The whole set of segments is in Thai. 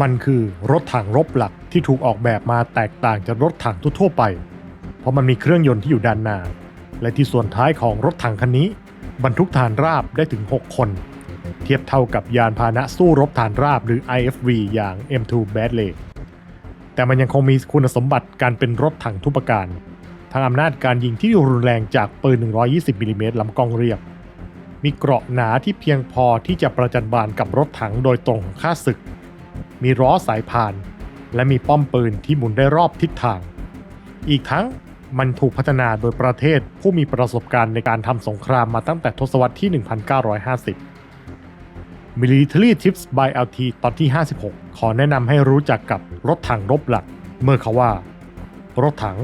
มันคือรถถังรบหลักที่ถูกออกแบบมาแตกต่างจากรถถังทั่วไป เพราะมันมีเครื่องยนต์ที่อยู่ด้านหน้า และที่ส่วนท้ายของรถถังคันนี้ บรรทุกฐานราบได้ถึง 6 คน เทียบเท่ากับยานพาหนะสู้รบฐานราบหรือ IFV อย่าง M2 Bradley แต่มันยังคงมีคุณสมบัติการเป็นรถถังทุปการทางอำนาจการยิงที่รุนแรงจากปืน 120มิลลิเมตรลำกล้องเรียบ มีเกราะหนาที่เพียงพอที่จะประจันบานกับรถถังโดยตรงของข้าศึก มีล้อสายพาน และมีป้อมปืนที่หมุนได้รอบทิศทาง อีกทั้งมันถูกพัฒนาโดยประเทศผู้มีประสบการณ์ในการทำสงครามมาตั้งแต่ทศวรรษที่ 1950 Military Tips by LT ตอนที่ 56 ขอแนะนำให้รู้จักกับรถถังรบหลัก เมื่อเขาว่า รถถัง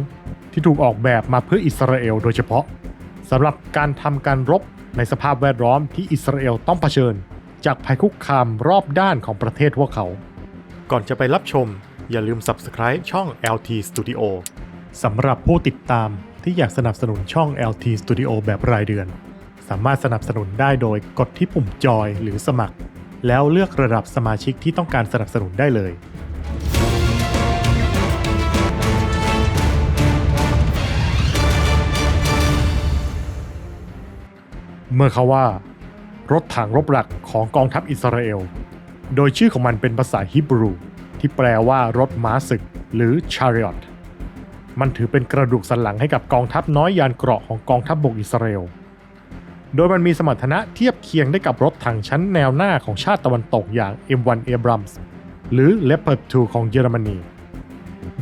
ที่ถูกออกแบบมาเพื่ออิสราเอลโดยเฉพาะสำหรับการทำการรบในสภาพแวดล้อมที่อิสราเอลต้องเผชิญ จากภัยคุกคามรอบด้านของประเทศพวกเขา ก่อนจะไปรับชม อย่าลืม Subscribe ช่อง LT Studio สำหรับผู้ติดตามที่อยากสนับสนุนช่อง LT Studio แบบรายเดือน สามารถสนับสนุนได้โดยกดที่ปุ่มจอยหรือสมัคร แล้วเลือกระดับสมาชิกที่ต้องการสนับสนุนได้เลย เมื่อเขาว่ารถถังรบหลักของกองทัพอิสราเอล โดยชื่อของมันเป็นภาษาฮิบรู ที่แปลว่ารถม้าศึก หรือ chariot มันถือเป็นกระดูกสันหลังให้กับกองทัพน้อยยานเกราะของกองทัพบบกอิสราเอล โดยมันมีสมรรถนะเทียบเคียงได้กับรถถังชั้นแนวหน้าของชาติตะวันตกอย่าง M1 Abrams หรือ Leopard 2 ของเยอรมนี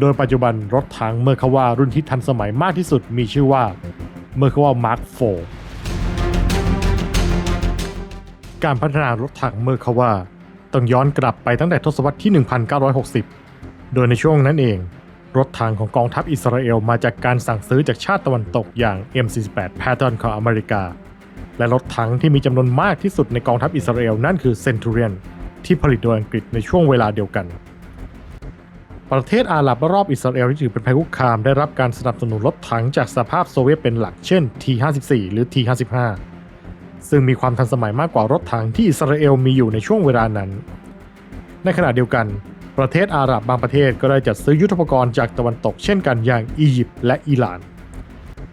โดยปัจจุบันรถถังเมอร์คาวารุ่นที่ทันสมัยมากที่สุดมีชื่อว่าเมอร์คาวา Mark IV การพัฒนารถถังเมอร์คาวา ต้องย้อนกลับไปตั้งแต่ทศวรรษที่ 1960 โดยในช่วงนั้นเอง รถถังของกองทัพอิสราเอลมาจากการสั่งซื้อจากชาติตะวันตกอย่าง M48 Patton ของอเมริกา และรถถังที่มีจำนวนมากที่สุดในกองทัพอิสราเอลนั่นคือ Centurion ที่ผลิตโดยอังกฤษในช่วงเวลาเดียวกัน ประเทศอาหรับรอบอิสราเอลที่ถือเป็นภัยคุกคามได้รับการสนับสนุนรถถังจากสหภาพโซเวียตเป็นหลักเช่น T54 หรือ T55 ซึ่งมีความทันสมัยมากกว่ารถถังที่อิสราเอลมีอยู่ในช่วงเวลานั้น ในขณะเดียวกัน ประเทศอาหรับบางประเทศก็ได้จัดซื้อยุทโธปกรณ์จากตะวันตกเช่นกันอย่างอียิปต์และอิหร่าน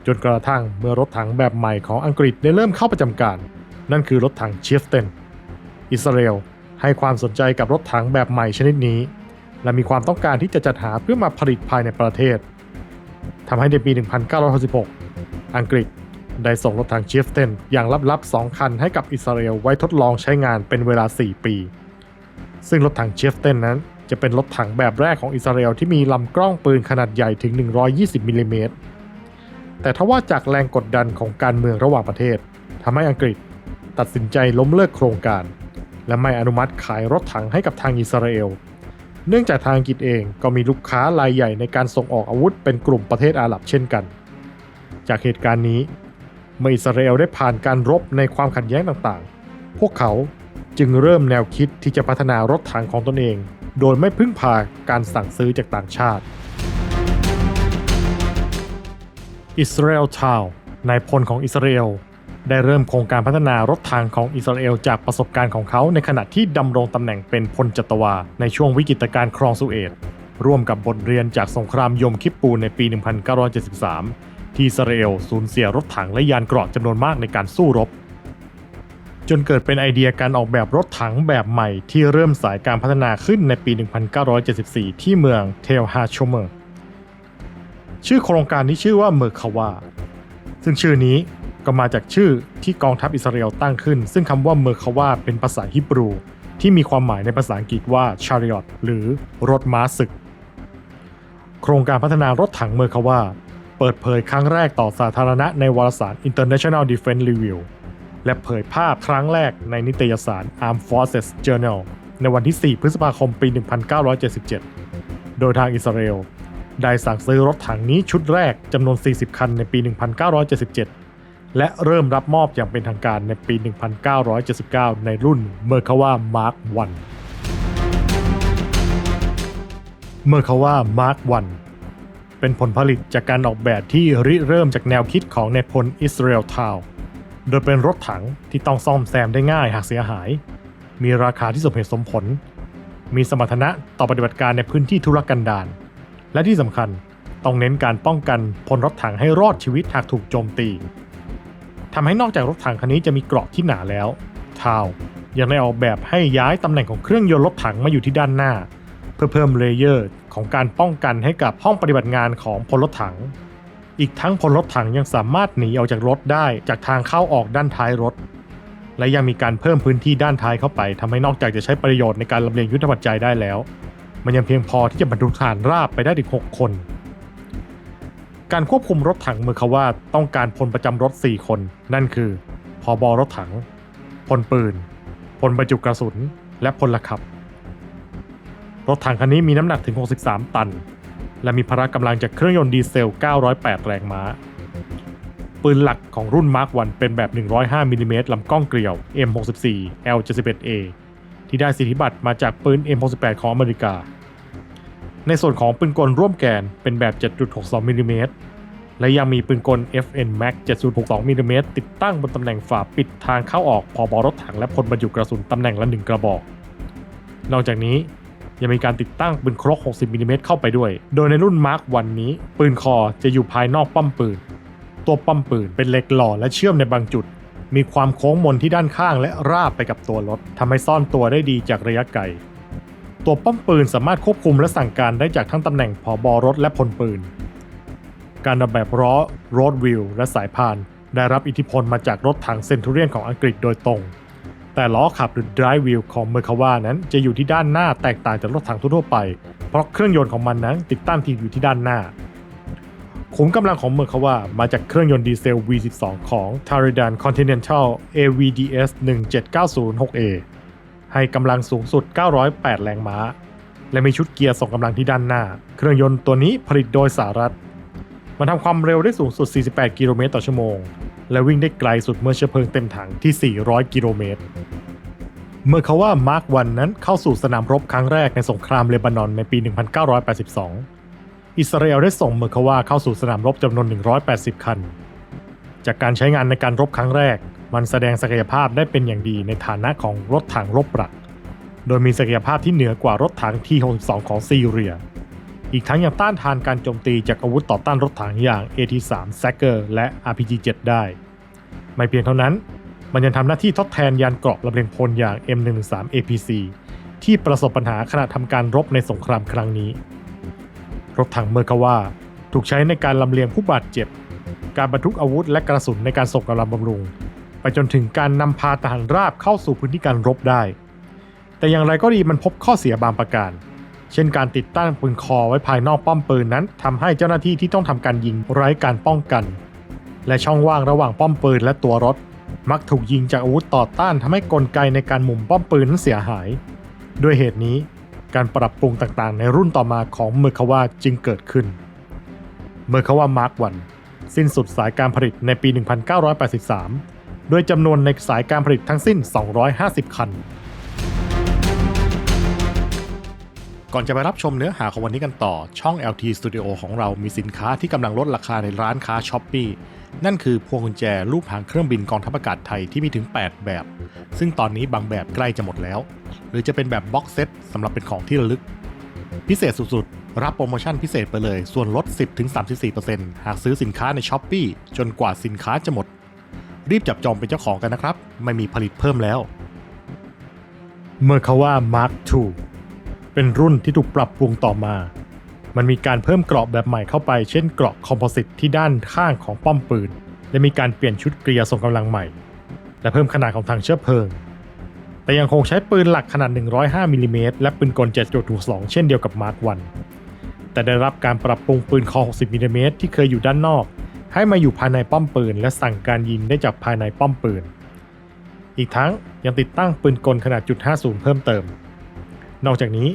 จนกระทั่งเมื่อรถถังแบบใหม่ของอังกฤษได้เริ่มเข้าประจำการ นั่นคือรถถังเชฟเตนอิสราเอลให้ความสนใจกับรถถังแบบใหม่ชนิดนี้ และมีความต้องการที่จะจัดหาเพื่อมาผลิตภายในประเทศทำให้ในปี 1966 อังกฤษ ได้ส่งรถถังเชฟเตนอย่างลับๆ 2 คันให้กับอิสราเอลไว้ทดลองใช้งานเป็นเวลา 4 ปี ซึ่งรถถังเชฟเตนนั้น จะเป็นรถถังแบบแรกของอิสราเอลที่มีลำกล้องปืนขนาดใหญ่ถึง 120มิลลิเมตร แต่ทว่าจากแรงกดดันของการเมืองระหว่างประเทศทำให้อังกฤษตัดสินใจล้มเลิกโครงการ และไม่อนุมัติขายรถถังให้กับทางอิสราเอล เนื่องจากทางอังกฤษเองก็มีลูกค้ารายใหญ่ในการส่งออกอาวุธเป็นกลุ่มประเทศอาหรับเช่นกัน จากเหตุการณ์นี้ เมื่ออิสราเอลได้ผ่านการรบในความขัดแย้งต่างๆ พวกเขาจึงเริ่มแนวคิดที่จะพัฒนารถถังของตนเอง โดยไม่พึ่งพาการสั่งซื้อจากต่างชาติ อิสราเอลทาวนายพลของอิสราเอลได้เริ่มโครงการพัฒนารถถังของอิสราเอลจากประสบการณ์ของเขาในขณะที่ดำรงตำแหน่งเป็นพลจัตวา ในช่วงวิกฤตการครองสุเอตร่วมกับบทเรียนจากสงครามยมคิปปูในปี 1973 ที่อิสราเอลสูญเสียรถถังและยานเกราะจำนวนมากในการสู้รบ จนเกิดเป็นไอเดียการออกแบบรถถังแบบใหม่ที่เริ่มสายการพัฒนาขึ้นในปี 1974 ที่เมืองเทลฮาชเมอร์ชื่อโครงการนี้ชื่อว่าเมอร์คาวาซึ่งชื่อนี้ก็มาจากชื่อที่กองทัพอิสราเอลตั้งขึ้น ซึ่งคำว่าเมอร์คาวาเป็นภาษาฮิบรู ที่มีความหมายในภาษาอังกฤษว่า chariot หรือรถม้าศึก โครงการพัฒนารถถังเมอร์คาวา เปิดเผยครั้งแรกต่อสาธารณะในวารสาร International Defense Review และเผยภาพครั้งแรกในนิตยสาร Armed Forces Journal ในวันที่ 4 พฤษภาคม ปี 1977 โดยทางอิสราเอล ได้สั่งซื้อรถถังนี้ชุดแรกจำนวน 40 คันในปี 1977 และเริ่มรับมอบอย่างเป็นทางการในปี 1979 ในรุ่น Merkava Mark 1 Merkava Mark 1เเป็นผลผลิตจากการออกแบบที่ริเริ่มจากแนวคิดของนพลอิสราเอลทาวโดยเป็นรถถังที่ต้องซ่อมแซมได้ง่ายหากเสียหาย มีราคาที่สมเหตุสมผล มีสมรรถนะต่อปฏิบัติการในพื้นที่ธุรกันดารและที่สำคัญต้องเน้นการป้องกันพลรถถังให้รอดชีวิตหากถูกโจมตีทำให้นอกจากรถถังคันนี้จะมีเกราะที่หนาแล้ว ทาวยังได้ออกแบบให้ย้ายตำแหน่งของเครื่องยนต์รถถังมาอยู่ที่ด้านหน้า เพื่อเพิ่มเลเยอร์ของการป้องกันให้กับห้องปฏิบัติงานของพลรถถัง อีกทั้งพลรถถังยังสามารถหนีออกจากรถได้จากทางเข้าออกด้านท้ายรถ และยังมีการเพิ่มพื้นที่ด้านท้ายเข้าไปทำให้นอกจากจะใช้ประโยชน์ในการลำเลียงยุทธปัจจัยได้แล้ว มันยังเพียงพอที่จะบรรทุกฐานราบไปได้ถึง6คน การควบคุมรถถังมือเขาว่าต้องการพลประจำรถ 4 คน นั่นคือพอบอรถถังพลปืนพลบรรจุกระสุน และพลขับ รถถังคันนี้มีน้ำหนักถึง 63 ตัน และมีพละกำลังจากเครื่องยนต์ดีเซล 908 แรงม้า ปืนหลักของรุ่น Mark 1เป็นแบบ 105มิลลิเมตรลำกล้องเกลียว M64 L71A ที่ได้สิทธิบัตรมาจากปืน M68 ของอเมริกา ในส่วนของปืนกลร่วมแกนเป็นแบบ 7.62มิลลิเมตรและยังมีปืนกล FN Max 7.62มิลลิเมตรติดตั้งบนตำแหน่งฝาปิดทางเข้าออกพอบอรถถังและพลบรรจุกระสุนตำแหน่งละหนึ่งกระบอก นอกจากนี้ ยังมีการติดตั้งปืนครก 60มิลลิเมตรเข้าไปด้วย โดยในรุ่น Mark วันนี้ ปืนคอจะอยู่ภายนอกป้อมปืน ตัวป้อมปืนเป็นเหล็กหล่อและเชื่อมในบางจุด มีความโค้งมนที่ด้านข้างและราบไปกับตัวรถทำให้ซ่อนตัวได้ดีจากระยะไกล ตัวป้อมปืนสามารถควบคุมและสั่งการได้จากทั้งตำแหน่งผอบอรถและพลปืน การออกแบบล้อรดวิลและสายพานได้รับอิทธิพลมาจากรถถังเซนทูเรียนของอังกฤษโดยตรง แต่ล้อขับหรือ drive wheel ของเมอร์คาวานั้นจะอยู่ที่ด้านหน้าแตกต่างจากรถถังทั่วไป เพราะเครื่องยนต์ของมันนั้นติดตั้งที่อยู่ที่ด้านหน้า ขุมกำลังของเมอร์คาวามาจากเครื่องยนต์ดีเซล V12 ของ t a r i d a n Continental AVDS 17906A ให้กำลังสูงสุด 908 แรงม้า และมีชุดเกียร์ส่งกำลังที่ด้านหน้า เครื่องยนต์ตัวนี้ผลิตโดยสหรัฐ มันทำความเร็วได้สูงสุด 48 กิโลเมตรต่อชั่วโมง และวิ่งได้ไกลสุดเมื่อเชื้อเพลิงเต็มถังที่ 400 กิโลเมตร เมื่อเขาว่ามาร์ควันนั้นเข้าสู่สนามรบครั้งแรกในสงครามเลบานอนในปี 1982 อิสราเอลได้ส่งเมอร์คาวาเข้าสู่สนามรบจำนวน 180 คัน จากการใช้งานในการรบครั้งแรก มันแสดงศักยภาพได้เป็นอย่างดีในฐานะของรถถังรบหลัก โดยมีศักยภาพที่เหนือกว่ารถถัง T62 ของซีเรีย อีกทั้งยังต้านทานการโจมตีจากอาวุธต่อต้านรถถังอย่าง AT3 s a c k e r และ RPG-7 ได้ ไม่เพียงเท่านั้น มันยังทำหน้าที่ทดแทนยานเกราะลำเลียงพลอย่าง M113 APC ที่ประสบปัญหาขณะทำการรบในสงครามครั้งนี้ รถถังเมอร์คาวาถูกใช้ในการลำเลียงผู้บาดเจ็บ การบรรทุกอาวุธและกระสุนในการส่งกำลังบำรุง ไปจนถึงการนำพาทหารราบเข้าสู่พื้นที่การรบได้ แต่อย่างไรก็ดีมันพบข้อเสียบางประการ เช่นการติดตั้งปืนคอไว้ภายนอกป้อมปืนนั้นทำให้เจ้าหน้าที่ที่ต้องทำการยิงไร้การป้องกัน และช่องว่างระหว่างป้อมปืนและตัวรถ มักถูกยิงจากอาวุธต่อต้านทำให้กลไกในการหมุนป้อมปืนนั้นเสียหาย ด้วยเหตุนี้ การปรับปรุงต่างๆ ในรุ่นต่อมาของเมอร์คาวาจึงเกิดขึ้นเมอร์คาวามาร์กวันสิ้นสุดสายการผลิตในปี 1983 ด้วยจำนวนในสายการผลิตทั้งสิ้น 250 คัน ก่อนจะไปรับชมเนื้อหาของวันนี้กันต่อ ช่อง LT Studio ของเรามีสินค้าที่กำลังลดราคาในร้านค้า s h อ p e e นั่นคือพวงกุญแจรูปหางเครื่องบินกองทัพอากาศไทยที่มีถึง 8 แบบ ซึ่งตอนนี้บางแบบใกล้จะหมดแล้ว หรือจะเป็นแบบบ็อกเซตสำหรับเป็นของที่ระลึก พิเศษสุดๆ รับโปรโมชั่นพิเศษไปเลย ส่วนลด 10-34%หากซื้อสินค้าใน s h อ p e e จนกว่าสินค้าจะหมด รีบจับจองเป็นเจ้าของกันนะครับ ไม่มีผลิตเพิ่มแล้ว เมื่อเขาว่า Mark II เป็นรุ่นที่ถูกปรับปรุงต่อมา มันมีการเพิ่มเกราะแบบใหม่เข้าไป เช่นเกราะคอมโพสิตที่ด้านข้างของป้อมปืน และมีการเปลี่ยนชุดเกรียร์ส่งกำลังใหม่ และเพิ่มขนาดของถังเชื้อเพลิง แต่ยังคงใช้ปืนหลักขนาด 105มิลลิเมตรและปืนกล 7.62 เช่นเดียวกับ Mark 1แต่ได้รับการปรับปรุงปืนคอ 60มิลลิเมตรที่เคยอยู่ด้านนอก ให้มาอยู่ภายในป้อมปืน และสั่งการยิงได้จากภายในป้อมปืน อีกทั้งยังติดตั้งปืนกลขนาดจุด50เพิ่มเติม นอกจากนี้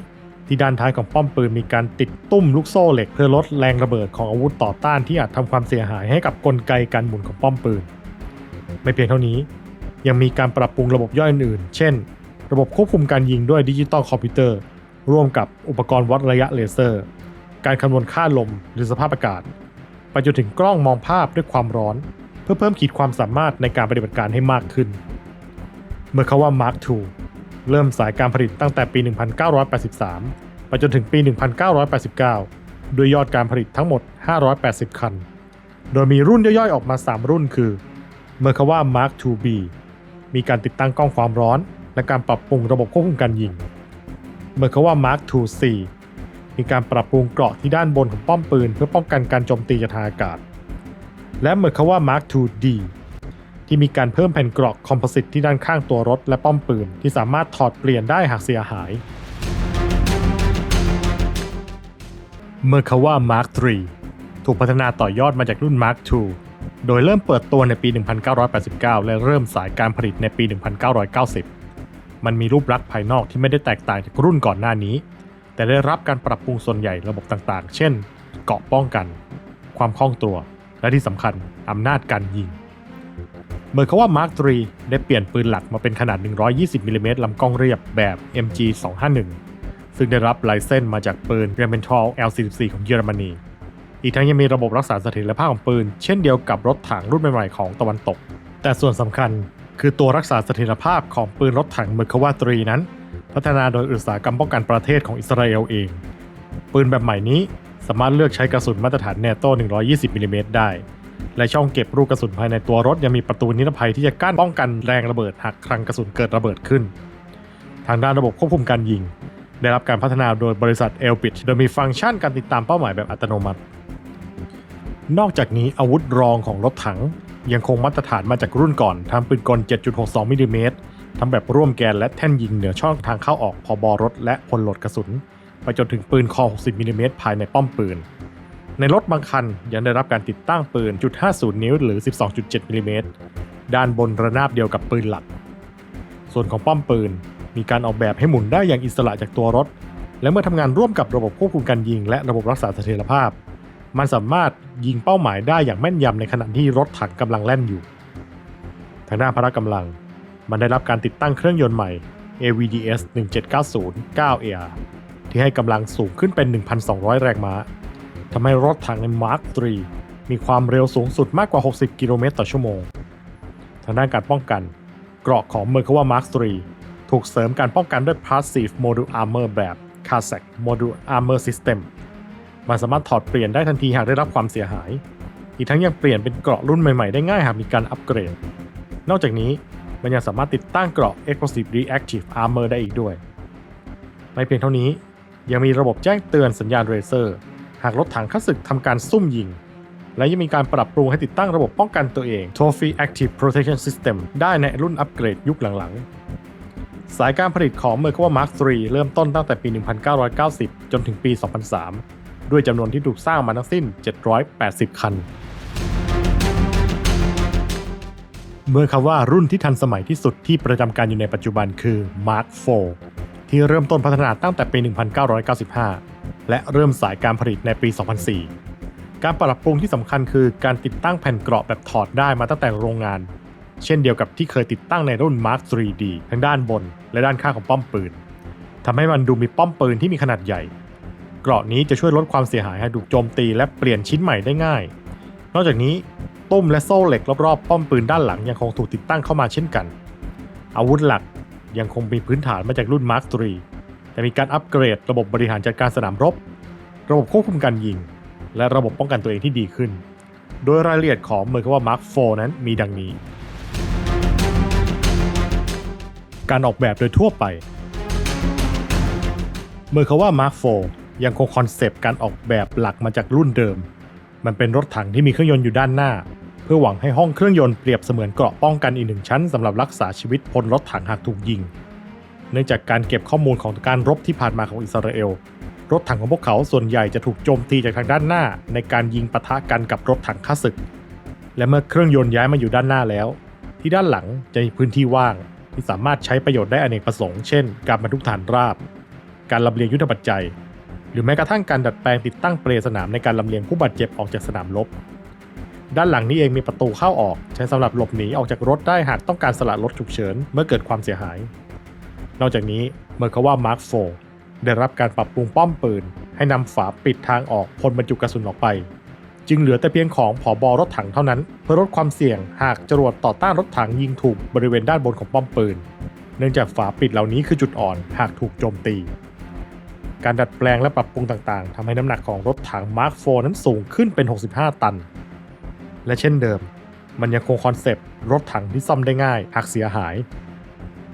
ที่ด้านท้ายของป้อมปืนมีการติดตุ้มลูกโซ่เหล็ก เพื่อลดแรงระเบิดของอาวุธต่อต้านที่อาจทำความเสียหายให้กับกลไกการหมุนของป้อมปืน ไม่เพียงเท่านี้ ยังมีการปรับปรุงระบบย่อยอื่นๆ เช่น ระบบควบคุมการยิงด้วยดิจิตอลคอมพิวเตอร์ ร่วมกับอุปกรณ์วัดระยะเลเซอร์ การคำนวณค่าลมหรือสภาพอากาศ ไปจนถึงกล้องมองภาพด้วยความร้อน เพื่อเพิ่มขีดความสามารถในการปฏิบัติการให้มากขึ้น เมื่อเขาว่า Mark II เริ่มสายการผลิตตั้งแต่ปี 1983 ไปจนถึงปี 1989 ด้วยยอดการผลิตทั้งหมด 580 คัน โดยมีรุ่นย่อยๆ ออกมา 3 รุ่นคือ Merkava Mark IIB มีการติดตั้งกล้องความร้อน และการปรับปรุงระบบควบคุมการยิง Merkava Mark IIC มีการปรับปรุงเกราะที่ด้านบนของป้อมปืน เพื่อป้องกันการโจมตีจากทางอากาศ และ Merkava Mark IID ที่มีการเพิ่มแผ่นเกราะคอมโพสิตที่ด้านข้างตัวรถและป้อมปืน ที่สามารถถอดเปลี่ยนได้หากเสียหาย Merkava Mark III ถูกพัฒนาต่อยอดมาจากรุ่น Mark II โดยเริ่มเปิดตัวในปี 1989 และเริ่มสายการผลิตในปี 1990 มันมีรูปลักษณ์ภายนอกที่ไม่ได้แตกต่างจากรุ่นก่อนหน้านี้ แต่ได้รับการปรับปรุงส่วนใหญ่ระบบต่างๆ เช่น เกาะป้องกัน ความคล่องตัว และที่สำคัญอำนาจการยิง เมื่อเขาว่า Mark III ได้เปลี่ยนปืนหลักมาเป็นขนาด 120มิลลิเมตรลำกล้องเรียบแบบ MG 251ซึ่งได้รับไลเซนส์มาจากปืน r e m e n t a l L44 ของเยอรมนี อีกทั้งยังมีระบบรักษาเสถียรภาพของปืน เช่นเดียวกับรถถังรุ่นใหม่ๆของตะวันตก แต่ส่วนสำคัญคือตัวรักษาเสถียรภาพของปืนรถถังเมอร์คาวาตรีนั้น พัฒนาโดยอุตสาหกรรมป้องกันประเทศของอิสราเอลเอง ปืนแบบใหม่นี้สามารถเลือกใช้กระสุนมาตรฐานแนโต้120มิลลิเมตรได้ และช่องเก็บลูกกระสุนภายในตัวรถยังมีประตูนิรภัยที่จะกั้นป้องกันแรงระเบิดหากคลังกระสุนเกิดระเบิดขึ้น ทางด้านระบบควบคุมการยิง ได้รับการพัฒนาโดยบริษัท e l p i t โดยมีฟังก์ชันการติดตามเป้าหมายแบบอัตโนมัติ นอกจากนี้อาวุธรองของรถถัง ยังคงมาตรฐานมาจากรุ่นก่อนทำปืนกล 7.62มิลลิเมตรทำแบบร่วมแกนและแท่นยิงเหนือช่องทางเข้าออกพอบอรถและพลโหลดกระสุน ไปจนถึงปืนคอ 60มิลลิเมตรภายในป้อมปืน ในรถบางคันยังได้รับการติดตั้งปืน .50 นิ้วหรือ 12.7มิลลิเมตรด้านบนระนาบเดียวกับปืนหลัก ส่วนของป้อมปืน มีการออกแบบให้หมุนได้อย่างอิสระจากตัวรถ และเมื่อทำงานร่วมกับระบบควบคุมการยิง และระบบรักษาเสถียรภาพ มันสามารถยิงเป้าหมายได้อย่างแม่นยำในขณะที่รถถังกำลังแล่นอยู่ ทางด้านพละกำลัง มันได้รับการติดตั้งเครื่องยนต์ใหม่ AVDS 1790 9AR ที่ให้กำลังสูงขึ้นเป็น 1,200 แรงม้า ทำให้รถถังใน Mark III มีความเร็วสูงสุดมากกว่า 60 กิโลเมตรต่อชั่วโมง ทางด้านการป้องกัน เกราะของ Merkava Mark III ถูกเสริมการป้องกันด้วย Passive Module Armor แบบ Kazakh Module Armor System มันสามารถถอดเปลี่ยนได้ทันทีหากได้รับความเสียหาย อีกทั้งยังเปลี่ยนเป็นเกราะรุ่นใหม่ๆได้ง่ายหากมีการอัปเกรด นอกจากนี้มันยังสามารถติดตั้งเกราะ Explosive Reactive Armor ได้อีกด้วย ไม่เพียงเท่านี้ยังมีระบบแจ้งเตือนสัญญาณเรเซอร์ หากรถถังข้าศึกทำการซุ่มยิง และยังมีการปรับปรุงให้ติดตั้งระบบป้องกันตัวเอง Trophy Active Protection System ได้ในรุ่นอัปเกรดยุคหลังๆ สายการผลิตของ Merkava Mark III เริ่มต้นตั้งแต่ปี 1990 จนถึงปี 2003 ด้วยจำนวนที่ถูกสร้างมาทั้งสิ้น 780 คัน เมื่อคำว่ารุ่นที่ทันสมัยที่สุดที่ประจำการอยู่ในปัจจุบันคือ Mark IV ที่เริ่มต้นพัฒนาตั้งแต่ปี 1995 และเริ่มสายการผลิตในปี 2004 การปรับปรุงที่สำคัญคือการติดตั้งแผ่นเกราะแบบถอดได้มาตั้งแต่โรงงาน เช่นเดียวกับที่เคยติดตั้งในรุ่น Mark 3D ทั้งด้านบน และด้านข้างของป้อมปืนทำให้มันดูมีป้อมปืนที่มีขนาดใหญ่ เกราะนี้จะช่วยลดความเสียหายให้ถูกโจมตีและเปลี่ยนชิ้นใหม่ได้ง่าย นอกจากนี้ตุ้มและโซ่เหล็กรอบๆป้อมปืนด้านหลังยังคงถูกติดตั้งเข้ามาเช่นกัน อาวุธหลักยังคงมีพื้นฐานมาจากรุ่น Mark III แต่มีการอัปเกรดระบบบริหารจัดการสนามรบ ระบบควบคุมการยิง และระบบป้องกันตัวเองที่ดีขึ้น โดยรายละเอียดของเมอร์กว่า Mark IV นั้นมีดังนี้ การออกแบบโดยทั่วไป เมอร์คาว่า Mark IV ยังคงคอนเซปต์การออกแบบหลักมาจากรุ่นเดิม มันเป็นรถถังที่มีเครื่องยนต์อยู่ด้านหน้า เพื่อหวังให้ห้องเครื่องยนต์เปรียบเสมือนเกราะป้องกันอีกหนึ่งชั้นสำหรับรักษาชีวิตพลรถถังหากถูกยิง เนื่องจากการเก็บข้อมูลของการรบที่ผ่านมาของอิสราเอล รถถังของพวกเขาส่วนใหญ่จะถูกโจมตีจากทางด้านหน้า ในการยิงปะทะกันกับรถถังข้าศึก และเมื่อเครื่องยนต์ย้ายมาอยู่ด้านหน้าแล้ว ที่ด้านหลังจะมีพื้นที่ว่าง ที่สามารถใช้ประโยชน์ได้อเนกประสงค์เช่น การบรรทุกฐานราบ การลำเลียงยุทธปัจจัย หรือแม้กระทั่งการดัดแปลงติดตั้งเปลสนามในการลำเลียงผู้บาดเจ็บออกจากสนามรบด้านหลังนี้เองมีประตูเข้าออก ใช้สำหรับหลบหนีออกจากรถได้หากต้องการสละรถฉุกเฉินเมื่อเกิดความเสียหาย นอกจากนี้เมอร์คาว่า Mark IV ได้รับการปรับปรุงป้อมปืน ให้นำฝาปิดทางออกพลบรรจุกระสุนออกไป จึงเหลือแต่เพียงของผอบอรถถังเท่านั้น เพื่อลดความเสี่ยงหากจรวดต่อต้านรถถังยิงถูกบริเวณด้านบนของป้อมปืน เนื่องจากฝาปิดเหล่านี้คือจุดอ่อนหากถูกโจมตี การดัดแปลงและปรับปรุงต่างๆทำให้น้ำหนักของรถถัง Mark IV นั้นสูงขึ้นเป็น 65 ตัน และเช่นเดิม มันยังคงคอนเซปต์รถถังที่ซ่อมได้ง่ายหากเสียหาย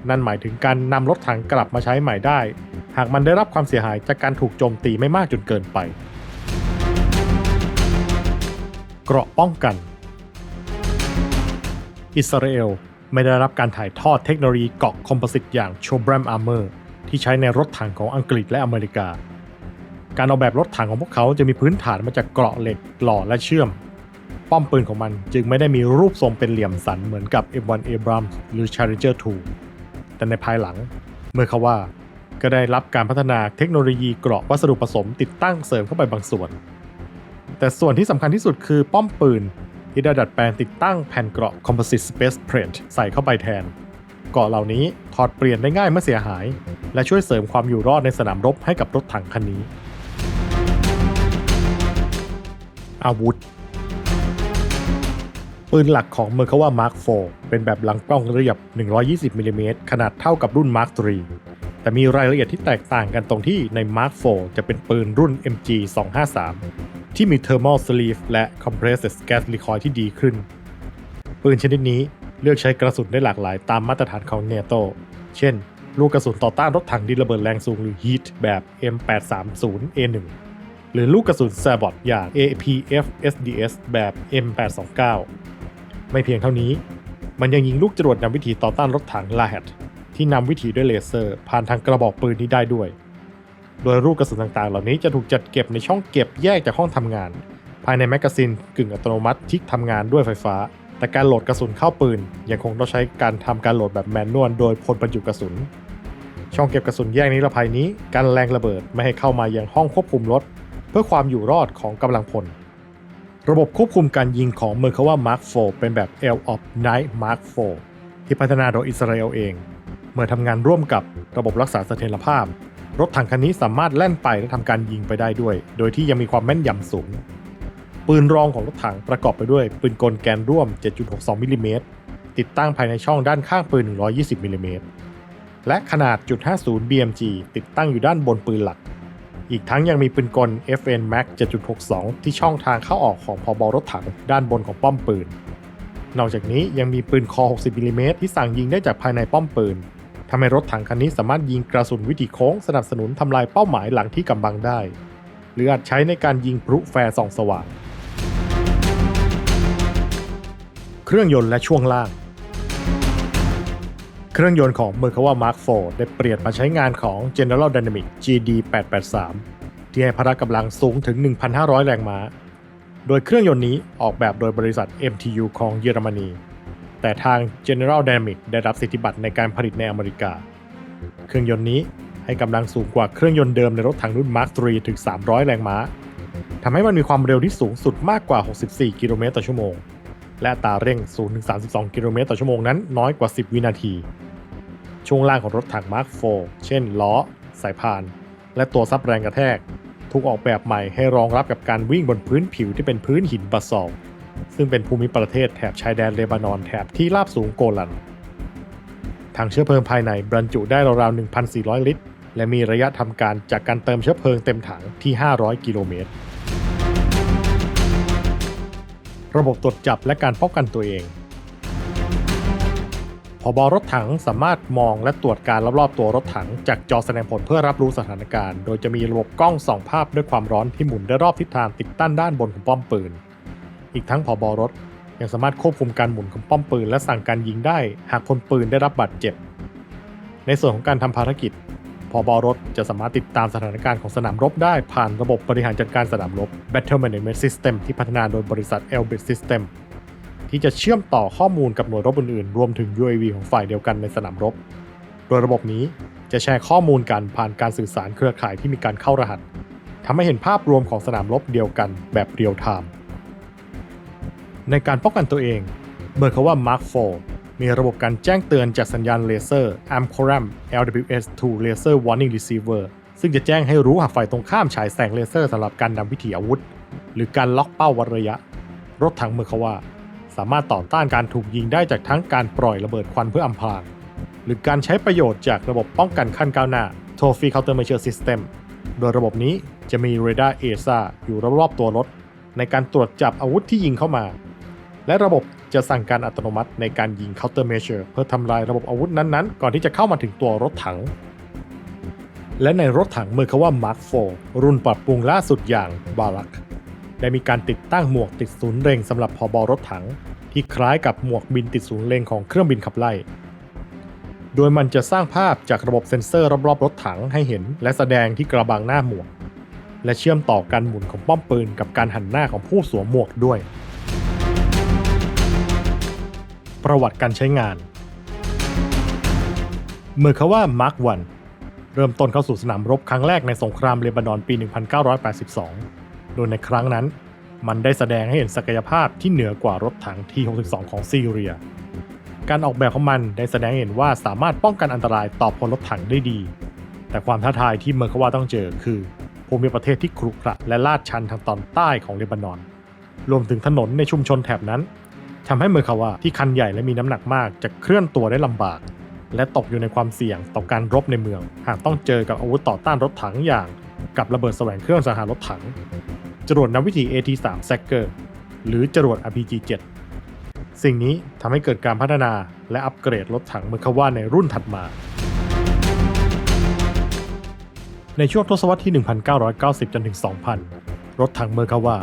นั่นหมายถึงการนำรถถังกลับมาใช้ใหม่ได้ หากมันได้รับความเสียหายจากการถูกโจมตีไม่มากจนเกินไป เกราะป้องกัน อิสราเอลไม่ได้รับการถ่ายทอดเทคโนโลยีเกาะคอมโพสิตอย่างโชบรมอาร์เมอร์ที่ใช้ในรถถังของอังกฤษและอเมริกา การออกแบบรถถังของพวกเขาจะมีพื้นฐานมาจากเกราะเหล็กหล่อและเชื่อม ป้อมปืนของมันจึงไม่ได้มีรูปทรงเป็นเหลี่ยมสันเหมือนกับ M1 Abrams หรือ Challenger 2 แต่ในภายหลัง เมื่อเขาว่าก็ได้รับการพัฒนาเทคโนโลยีเกราะวัสดุผสมติดตั้งเสริมเข้าไปบางส่วน แต่ส่วนที่สำคัญที่สุดคือป้อมปืน ที่ได้ดัดแปลงติดตั้งแผ่นเกราะ Composite Space Plate ใส่เข้าไปแทน เกราะเหล่านี้ถอดเปลี่ยนได้ง่ายเมื่อเสียหาย และช่วยเสริมความอยู่รอดในสนามรบให้กับรถถังคันนี้ อาวุธ ปืนหลักของ Merkava Mark IV เป็นแบบหลังกล้องเรียบ 120มิลลิเมตรขนาดเท่ากับรุ่น Mark III แต่มีรายละเอียดที่แตกต่างกันตรงที่ใน Mark IV จะเป็นปืนรุ่น MG 253 ที่มี Thermal Sleeve และ Compressed Gas Recoil ที่ดีขึ้น ปืนชนิดนี้เลือกใช้กระสุนได้หลากหลายตามมาตรฐานของ NATO เช่น ลูกกระสุนต่อต้านรถถังดินระเบิดแรงสูงหรือ HEAT แบบ M830A1 หรือลูกกระสุน Sabot อย่าง APF SDS แบบ M829 ไม่เพียงเท่านี้ มันยังยิงลูกจรวดนำวิถีต่อต้านรถถังลา h ฮ t ที่นำวิถีด้วยเลเซอร์ ผ่านทางกระบอกปืนนี้ได้ด้วย โดยลูกกระสุนต่างๆ เหล่านี้จะถูกจัดเก็บในช่องเก็บแยกจากห้องทำงาน ภายในแมกกาซีนกึ่งอัตโนมัติที่ทำงานด้วยไฟฟ้า แต่การโหลดกระสุนเข้าปืน ยังคงต้องใช้การทำการโหลดแบบแมนนวลโดยพลบรรจุกระสุน ช่องเก็บกระสุนแยกนิรภัยนี้กันแรงระเบิดไม่ให้เข้ามายังห้องควบคุมรถ เพื่อความอยู่รอดของกำลังพล ระบบควบคุมการยิงของ Merkava Mark IV เป็นแบบ L of Night Mark IV ที่พัฒนาโดยอิสราเอลเอง เมื่อทำงานร่วมกับระบบรักษาเสถียรภาพ รถถังคันนี้สามารถแล่นไปและทำการยิงไปได้ด้วย โดยที่ยังมีความแม่นยำสูง ปืนรองของรถถังประกอบไปด้วย ปืนกลแกนร่วม 7.62มิลลิเมตรติดตั้งภายในช่องด้านข้างปืน 120มิลลิเมตรและขนาด .50 BMG ติดตั้งอยู่ด้านบนปืนหลัก อีกทั้งยังมีปืนกล FN Max 7.62 ที่ช่องทางเข้าออกของพอบอรถถังด้านบนของป้อมปืน นอกจากนี้ยังมีปืนคอ 60มิลลิเมตรที่สั่งยิงได้จากภายในป้อมปืนทำให้รถถังคันนี้สามารถยิงกระสุนวิถีโค้งสนับสนุนทำลายเป้าหมายหลังที่กำบังได้ หรืออาจใช้ในการยิงพลุแฟร์ส่องสว่าง เครื่องยนต์และช่วงล่าง เครื่องยนต์ของ Merkava Mark IV ได้เปลี่ยนมาใช้งานของ General Dynamics GD 883 ที่ให้พละกำลังสูงถึง 1,500 แรงม้า โดยเครื่องยนต์นี้ออกแบบโดยบริษัท MTU ของเยอรมนี แต่ทาง General Dynamics ได้รับสิทธิบัตรในการผลิตในอเมริกา เครื่องยนต์นี้ให้กำลังสูงกว่าเครื่องยนต์เดิมในรถถังรุ่น Mark III ถึง 300 แรงม้าทำให้มันมีความเร็วที่สูงสุดมากกว่า 64 กิโลเมตรต่อชั่วโมง และตาเร่ง0ถึง32 กิโลเมตรต่อชั่วโมงนั้นน้อยกว่า 10 วินาที ช่วงล่างของรถถัง Mark IV เช่นล้อ สายพาน และตัวซับแรงกระแทก ถูกออกแบบใหม่ให้รองรับกับการวิ่งบนพื้นผิวที่เป็นพื้นหินบาซอลซึ่งเป็นภูมิประเทศแถบชายแดนเลบานอนแถบที่ราบสูงโกลันถังเชื้อเพลิงภายในบรรจุได้ราวๆ 1,400 ลิตร และมีระยะทำการจากการเติมเชื้อเพลิงเต็มถังที่ 500 กิโลเมตร ระบบตรวจจับและการป้องกันตัวเอง บรถถังสามารถมองและตรวจการรอบๆตัวรถถัง จากจอแสดงผลเพื่อรับรู้สถานการณ์ โดยจะมีระบบกล้องส่องภาพด้วยความร้อนที่หมุนได้รอบทิศทางติดตั้งด้านบนของป้อมปืน อีกทั้งพอบรถยังสามารถควบคุมการหมุนของป้อมปืน และสั่งการยิงได้ หากพลปืนได้รับบาดเจ็บ ในส่วนของการทำภารกิจพบรถจะสามารถติดตามสถานการณ์ของสนามรบได้ผ่านระบบบริหารจัดการสนามรบ Battle Management System ที่พัฒนาโดยบริษัท Elbit System ที่จะเชื่อมต่อข้อมูลกับหน่วยรบอื่นๆ รวมถึง UAV ของฝ่ายเดียวกันในสนามรบ โดยระบบนี้จะแชร์ข้อมูลกันผ่านการสื่อสารเครือข่ายที่มีการเข้ารหัสทำให้เห็นภาพรวมของสนามรบเดียวกันแบบเรียลไทม์ในการป้องกันตัวเองเมื่อเขาว่า Mark IV มีระบบการแจ้งเตือนจากสัญญาณเลเซอร์ AMCORAM LWS2 Laser Warning Receiver ซึ่งจะแจ้งให้รู้หากฝ่ายตรงข้ามฉายแสงเลเซอร์สำหรับการนำวิถีอาวุธ หรือการล็อกเป้าวัดระยะ รถถังเมื่อเขาว่า สามารถต่อต้านการถูกยิงได้จากทั้งการปล่อยระเบิดควันเพื่ออำพราง หรือการใช้ประโยชน์จากระบบป้องกันขั้นก้าวหน้า Trophy Countermeasure System โดยระบบนี้จะมีเรดาร์เอซาอยู่รอบๆตัวรถ ในการตรวจจับอาวุธที่ยิงเข้ามา และระบบจะสั่งการอัตโนมัติในการยิง Countermeasure เพื่อทำลายระบบอาวุธนั้นๆ ก่อนที่จะเข้ามาถึงตัวรถถัง และในรถถังเมอร์คาว่า Mark IV รุ่นปรับปรุงล่าสุดอย่างบารักได้มีการติดตั้งหมวกติดศูนย์เล็งสำหรับพอบอรถถัง ที่คล้ายกับหมวกบินติดศูนย์เล็งของเครื่องบินขับไล่ โดยมันจะสร้างภาพจากระบบเซ็นเซอร์รอบๆรถถังให้เห็น และแสดงที่กระบังหน้าหมวก และเชื่อมต่อการหมุนของป้อมปืนกับการหันหน้าของผู้สวมหมวกด้วย ประวัติการใช้งาน เมื่อเขาว่ามาร์ควันเริ่มต้นเข้าสู่สนามรบครั้งแรกในสงครามเลบานอนปี 1982 โดยในครั้งนั้น มันได้แสดงให้เห็นศักยภาพที่เหนือกว่ารถถังที62ของซีเรีย การออกแบบของมันได้แสดงให้เห็นว่าสามารถป้องกันอันตรายต่อพลรถถังได้ดี แต่ความท้าทายที่เมอร์คาวาต้องเจอคือภูมิประเทศที่ครุขระและลาดชันทางตอนใต้ของเลบานอน รวมถึงถนนในชุมชนแถบนั้นทำให้เมอร์คาวาที่คันใหญ่และมีน้ำหนักมากจะเคลื่อนตัวได้ลำบาก และตกอยู่ในความเสี่ยงต่อการรบในเมือง หากต้องเจอกับอาวุธต่อต้านรถถังอย่าง กับระเบิดแสวงเครื่องสังหารรถถัง จรวดนำวิถี AT-3 s a c k e r หรือจรวด RPG-7 สิ่งนี้ทำให้เกิดการพัฒนาและอัปเกรดรถถังเมอร์คาวาในรุ่นถัดมา ในช่วงทศวรรษที่ 1990 จนถึง 2000 รถถังเมอร์คาวา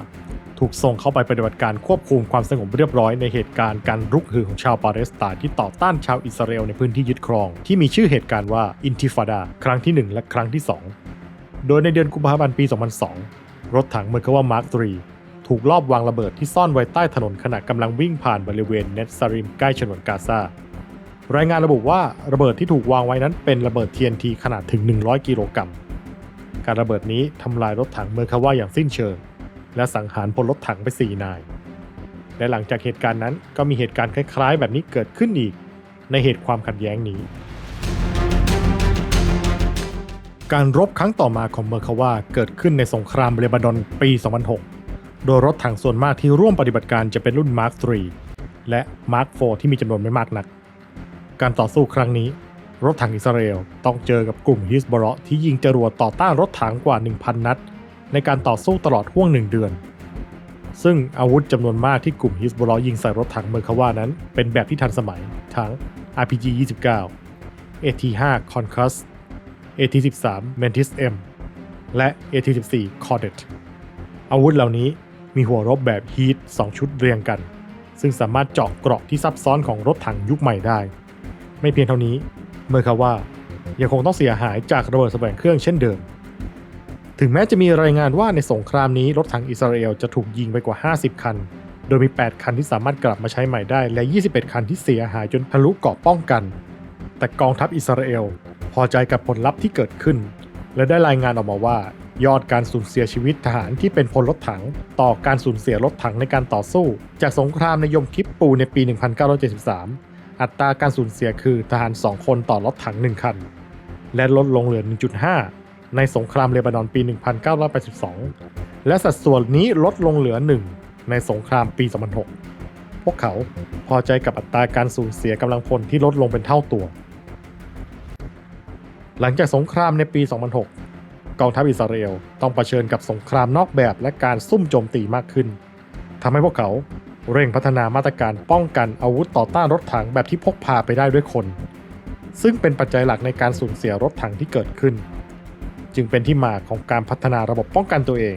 ถูกส่งเข้าไปปฏิบัติการควบคุมความสงบเรียบร้อยในเหตุการณ์การรุกฮือของชาวปาเลสไตน์ที่ต่อต้านชาวอิสราเอลในพื้นที่ยึดครอง ที่มีชื่อเหตุการณ์ว่าอินทิฟาดา ครั้งที่ 1 และครั้งที่ 2 โดยในเดือนกุมภาพันธ์ปี 2002 รถถังเมอร์คาวามาร์ค3ถูกลอบวางระเบิดที่ซ่อนไว้ใต้ถนนขณะกำลังวิ่งผ่านบริเวณเนตซาริมใกล้ฉนวนกาซารายงานระบุว่าระเบิดที่ถูกวางไว้นั้นเป็นระเบิด TNT ขนาดถึง 100 กิโลกรัม การระเบิดนี้ทำลายรถถังเมอร์คาวาอย่างสิ้นเชิง และสังหารพลรถถังไป 4 นาย และหลังจากเหตุการณ์นั้นก็มีเหตุการณ์คล้ายๆ แบบนี้เกิดขึ้นอีก ในเหตุความขัดแย้งนี้ การรบครั้งต่อมาของเมอร์คาวาเกิดขึ้นในสงครามเลบานอนปี 2006 โดยรถถังส่วนมากที่ร่วมปฏิบัติการจะเป็นรุ่น Mark III และ Mark IV ที่มีจำนวนไม่มากนัก การต่อสู้ครั้งนี้ รถถังอิสราเอลต้องเจอกับกลุ่มฮิสบอรอที่ยิงจรวดต่อต้านรถถังกว่า 1,000 นัด ในการต่อสู้ตลอดห่วงหนึ่งเดือน ซึ่งอาวุธจำนวนมากที่กลุ่มฮิสบอรอยิงใส่รถถังเมอร์คาวานั้น เป็นแบบที่ทันสมัยทั้ง RPG 29 AT5 Conquest AT13 Mantis M และ AT14 Cordet อาวุธเหล่านี้มีหัวรบแบบฮีท2ชุดเรียงกัน ซึ่งสามารถเจาะเกราะที่ซับซ้อนของรถถังยุคใหม่ได้ ไม่เพียงเท่านี้เมอร์คาว่ายังคงต้องเสียหายจากระเบิดแสวงเครื่องเช่นเดิม ถึงแม้จะมีรายงานว่าในสงครามนี้รถถังอิสราเอลจะถูกยิงไปกว่า 50 คัน โดยมี 8 คันที่สามารถกลับมาใช้ใหม่ได้ และ 21 คันที่เสียหายจนทะลุเกราะป้องกัน แต่กองทัพอิสราเอล พอใจกับผลลัพธ์ที่เกิดขึ้น และได้รายงานออกมาว่า ยอดการสูญเสียชีวิตทหารที่เป็นพลรถถัง ต่อการสูญเสียรถถังในการต่อสู้ จากสงครามในยมคิปปูในปี 1973 อัตราการสูญเสียคือทหาร 2 คนต่อรถถัง 1 คัน และลดลงเหลือ 1.5 ในสงครามเลบานอนปี 1982 และสัดส่วนนี้ลดลงเหลือ 1 ในสงครามปี 2006 พวกเขาพอใจกับอัตราการสูญเสียกำลังพลที่ลดลงเป็นเท่าตัว หลังจากสงครามในปี 2006 กองทัพอิสราเอลต้องเผชิญกับสงครามนอกแบบและการซุ่มโจมตีมากขึ้นทำให้พวกเขาเร่งพัฒนามาตรการป้องกันอาวุธต่อต้านรถถังแบบที่พกพาไปได้ด้วยคน ซึ่งเป็นปัจจัยหลักในการสูญเสียรถถังที่เกิดขึ้น จึงเป็นที่มาของการพัฒนาระบบป้องกันตัวเอง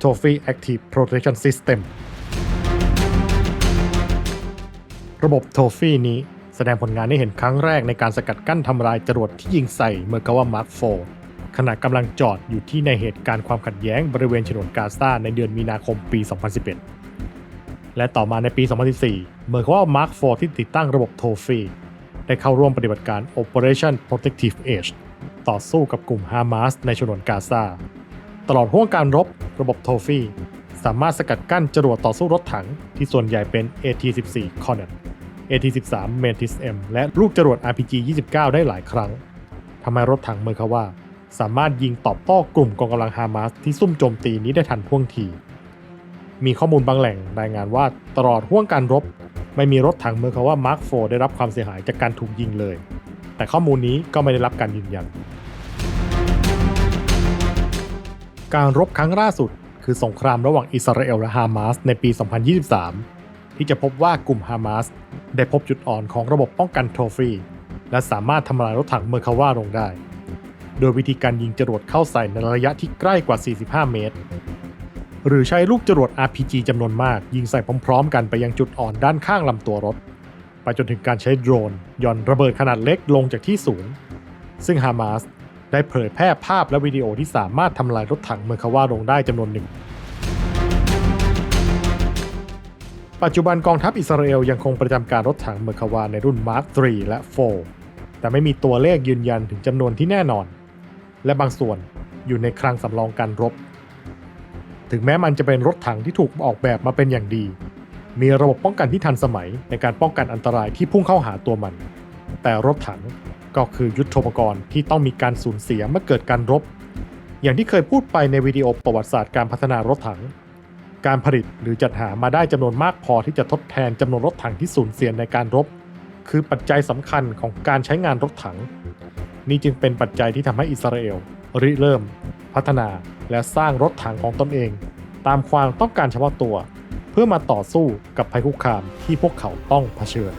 Trophy Active Protection System ระบบ Trophy นี้ ดงผลงานให้เห็นครั้งแรกในการสกัดกั้นทำลายจรวดที่ยิงใส่เมอร์กาวามาร์ค4ขณะกำลังจอดอยู่ที่ในเหตุการณ์ความขัดแย้งบริเวณฉนวนกาซาในเดือนมีนาคมปี 2011 และต่อมาในปี 2014 เมอร์กาวามาร์ค4ที่ติดตั้งระบบ Trophy ได้เข้าร่วมปฏิบัติการ Operation Protective Edge ต่อสู้กับกลุ่มฮามาสในฉนวนกาซาตลอดห่วงการรบระบบโทฟี่สามารถสกัดกั้นจรวดต่อสู้รถถังที่ส่วนใหญ่เป็น AT-14 Cornet AT-13 Mantis M และลูกจรวด RPG 29 ได้หลายครั้งทำให้รถถังเมอร์คาว่า สามารถยิงตอบโต้กลุ่มกองกำลังฮามาสที่ซุ่มโจมตีนี้ได้ทันท่วงที มีข้อมูลบางแหล่งรายงานว่าตลอดห่วงการรบ ไม่มีรถถังเมอร์คาว่ามาร์ค4ได้รับความเสียหายจากการถูกยิงเลย แต่ข้อมูลนี้ก็ไม่ได้รับการยืนยัน การรบครั้งล่าสุดคือสงครามระหว่างอิสราเอลและฮามาสในปี 2023 ที่จะพบว่ากลุ่มฮามาส ได้พบจุดอ่อนของระบบป้องกันโทฟรีและสามารถทำลายรถถังเมอร์คาว่าลงได้ โดยวิธีการยิงจรวดเข้าใส่ในระยะที่ใกล้กว่า 45 เมตร หรือใช้ลูกจรวด RPG จำนวนมาก ยิงใส่พร้อมๆ กันไปยังจุดอ่อนด้านข้างลำตัวรถ ไปจนถึงการใช้โดรนย่อนระเบิดขนาดเล็กลงจากที่สูง ซึ่งฮามาสได้เผยแพร่ภาพและวิดีโอที่สามารถทำลายรถถังเมอร์คาว่าลงได้จำนวนหนึ่ง ปัจจุบันกองทัพอิสราเอลยังคงประจำการรถถังเมอร์คาวาในรุ่น Mark 3 และ 4 แต่ไม่มีตัวเลขยืนยันถึงจำนวนที่แน่นอน และบางส่วนอยู่ในคลังสำรองการรบ ถึงแม้มันจะเป็นรถถังที่ถูกออกแบบมาเป็นอย่างดี มีระบบป้องกันที่ทันสมัยในการป้องกันอันตรายที่พุ่งเข้าหาตัวมัน แต่รถถังก็คือยุทโธปกรณ์ที่ต้องมีการสูญเสียเมื่อเกิดการรบ อย่างที่เคยพูดไปในวิดีโอประวัติศาสตร์การพัฒนารถถัง การผลิตหรือจัดหามาได้จำนวนมากพอที่จะทดแทนจำนวนรถถังที่สูญเสียในการรบ คือปัจจัยสำคัญของการใช้งานรถถัง นี่จึงเป็นปัจจัยที่ทำให้อิสราเอลริเริ่ม พัฒนาและสร้างรถถังของตนเอง ตามความต้องการเฉพาะตัว เพื่อมาต่อสู้กับภัยคุกคามที่พวกเขาต้องเผชิญ